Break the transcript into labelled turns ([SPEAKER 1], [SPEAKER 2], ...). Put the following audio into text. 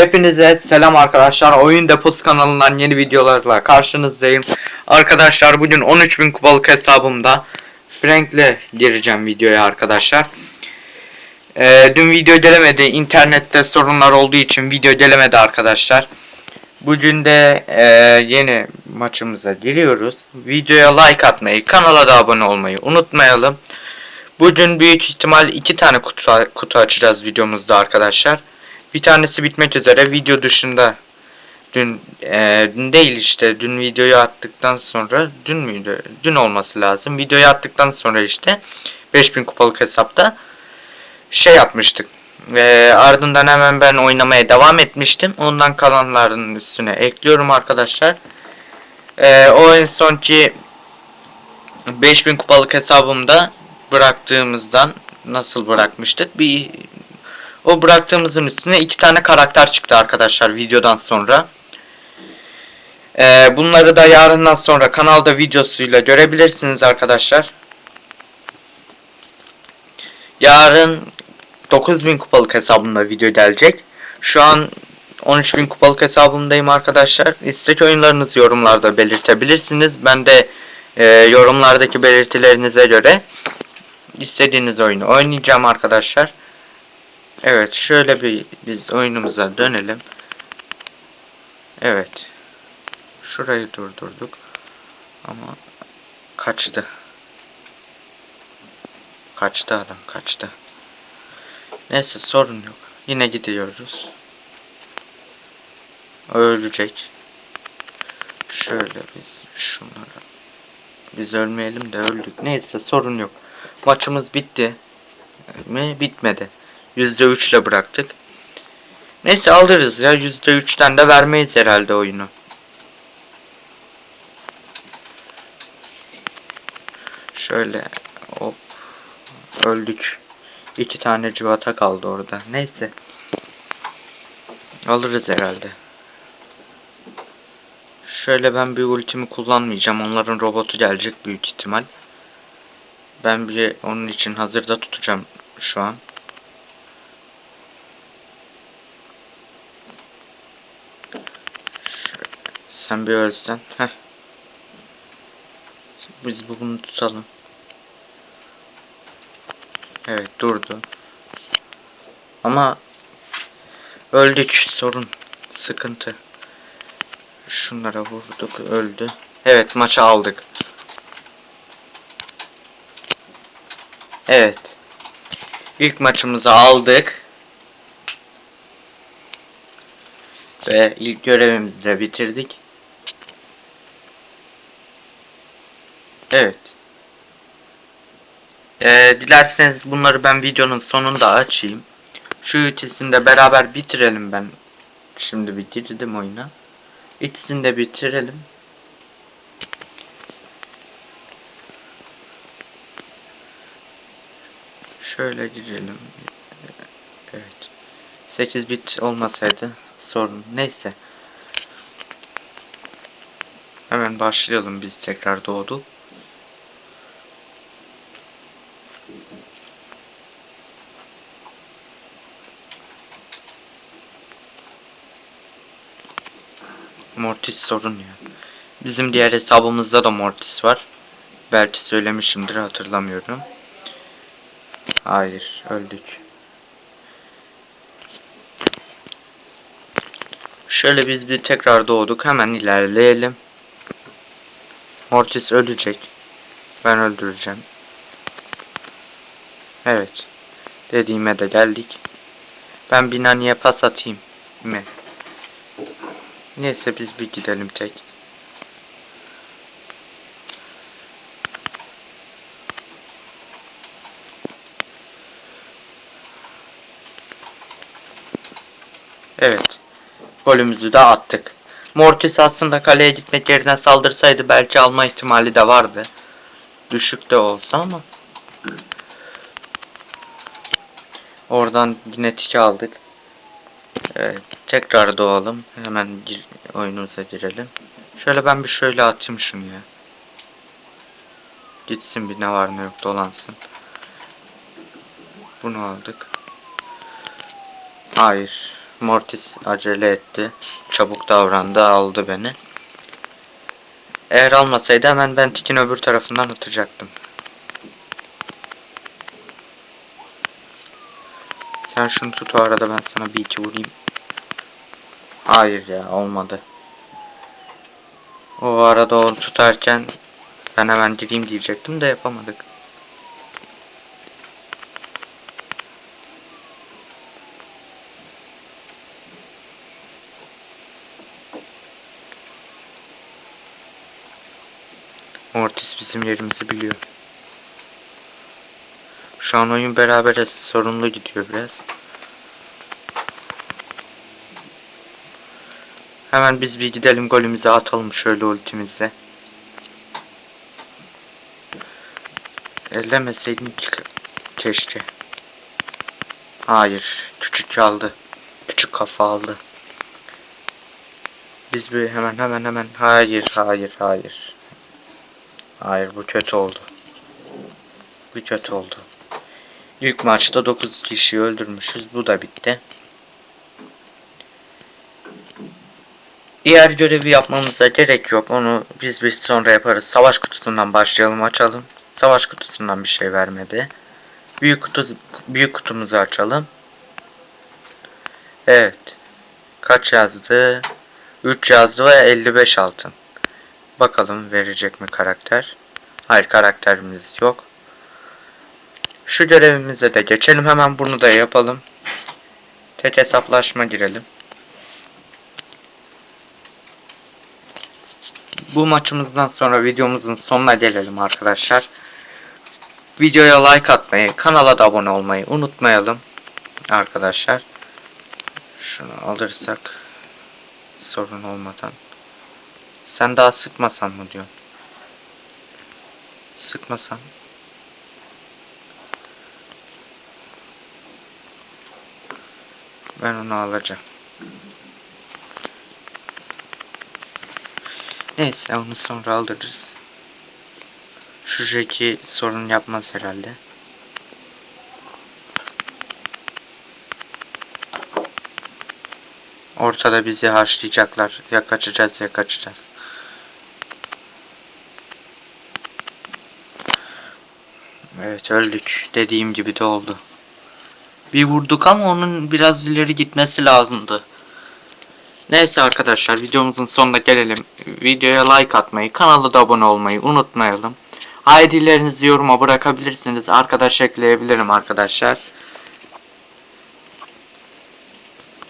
[SPEAKER 1] Hepinize selam arkadaşlar. Oyun Deposu kanalından yeni videolarla karşınızdayım. Arkadaşlar bugün 13.000 kupalık hesabımda Frank'le gireceğim videoya arkadaşlar. Ee, dün video gelemedi. İnternette sorunlar olduğu için video gelemedi arkadaşlar. Bugün de e, yeni maçımıza giriyoruz. Videoya like atmayı, kanala da abone olmayı unutmayalım. Bugün büyük ihtimal iki tane kutu, kutu açacağız videomuzda arkadaşlar. Bir tanesi bitmek üzere video dışında dün e, dün değil işte dün videoyu attıktan sonra dün müydü? Dün olması lazım. Videoyu attıktan sonra işte 5000 kupalık hesapta şey yapmıştık. Ve ardından hemen ben oynamaya devam etmiştim. Ondan kalanların üstüne ekliyorum arkadaşlar. E, o en sonki 5000 kupalık hesabımda bıraktığımızdan nasıl bırakmıştık? Bir o bıraktığımızın üstüne iki tane karakter çıktı arkadaşlar videodan sonra. Ee, bunları da yarından sonra kanalda videosuyla görebilirsiniz arkadaşlar. Yarın 9000 kupalık hesabımda video gelecek. Şu an 13000 kupalık hesabımdayım arkadaşlar. İstek oyunlarınızı yorumlarda belirtebilirsiniz. Ben de e, yorumlardaki belirtilerinize göre istediğiniz oyunu oynayacağım arkadaşlar. Evet şöyle bir biz oyunumuza dönelim. Evet. Şurayı durdurduk. Ama kaçtı. Kaçtı adam kaçtı. Neyse sorun yok. Yine gidiyoruz. Ölecek. Şöyle biz şunlara. Biz ölmeyelim de öldük. Neyse sorun yok. Maçımız bitti. Mi? Bitmedi. %3 ile bıraktık. Neyse alırız ya. %3'ten de vermeyiz herhalde oyunu. Şöyle hop öldük. İki tane civata kaldı orada. Neyse. Alırız herhalde. Şöyle ben bir ultimi kullanmayacağım. Onların robotu gelecek büyük ihtimal. Ben bir onun için hazırda tutacağım şu an. Şöyle, sen bir ölsen. Heh. Biz bunu tutalım. Evet durdu. Ama öldük sorun sıkıntı. Şunlara vurduk öldü. Evet maçı aldık. Evet. İlk maçımızı aldık. Ve ilk görevimizi de bitirdik. Evet. Ee, dilerseniz bunları ben videonun sonunda açayım. Şu ikisini de beraber bitirelim ben. Şimdi bitirdim oyuna. İkisini de bitirelim. Şöyle girelim. Evet. 8 bit olmasaydı sorun. Neyse. Hemen başlayalım biz tekrar doğdu. Mortis sorun ya. Bizim diğer hesabımızda da Mortis var. Belki söylemişimdir hatırlamıyorum. Hayır öldük. Şöyle biz bir tekrar doğduk. Hemen ilerleyelim. Mortis ölecek. Ben öldüreceğim. Evet. Dediğime de geldik. Ben Binani'ye pas atayım. Mi? Neyse biz bir gidelim tek. Evet. Golümüzü de attık. Mortis aslında kaleye gitmek yerine saldırsaydı belki alma ihtimali de vardı. Düşük de olsa ama. Oradan yine tiki aldık. Evet, tekrar doğalım. Hemen gir, oyunumuza girelim. Şöyle ben bir şöyle atayım şunu ya. Gitsin bir ne var ne yok dolansın. Bunu aldık. Hayır. Mortis acele etti. Çabuk davrandı aldı beni. Eğer almasaydı hemen ben tikin öbür tarafından atacaktım. Sen şunu tut o arada ben sana bir iki vurayım. Hayır ya olmadı. O arada onu tutarken ben hemen gireyim diyecektim de yapamadık. Mortis bizim yerimizi biliyor. Şu an oyun berabere sorunlu gidiyor biraz. Hemen biz bir gidelim golümüzü atalım şöyle ultimizle. Ellemeseydim ki keşke. Hayır. Küçük aldı. Küçük kafa aldı. Biz bir hemen hemen hemen hayır hayır hayır. Hayır bu kötü oldu. Bu kötü oldu. İlk maçta 9 kişi öldürmüşüz. Bu da bitti. Diğer görevi yapmamıza gerek yok. Onu biz bir sonra yaparız. Savaş kutusundan başlayalım açalım. Savaş kutusundan bir şey vermedi. Büyük kutu büyük kutumuzu açalım. Evet. Kaç yazdı? 3 yazdı ve 55 altın. Bakalım verecek mi karakter? Hayır karakterimiz yok. Şu görevimize de geçelim. Hemen bunu da yapalım. Tek hesaplaşma girelim. Bu maçımızdan sonra videomuzun sonuna gelelim arkadaşlar. Videoya like atmayı, kanala da abone olmayı unutmayalım. Arkadaşlar. Şunu alırsak sorun olmadan. Sen daha sıkmasan mı diyorsun? Sıkmasan. Ben onu alacağım. Neyse onu sonra alırız. Şu Jackie sorun yapmaz herhalde. Ortada bizi haşlayacaklar. Ya kaçacağız ya kaçacağız. Evet öldük. Dediğim gibi de oldu. Bir vurduk ama onun biraz ileri gitmesi lazımdı. Neyse arkadaşlar videomuzun sonuna gelelim. Videoya like atmayı, kanala da abone olmayı unutmayalım. ID'lerinizi yoruma bırakabilirsiniz. Arkadaş ekleyebilirim arkadaşlar.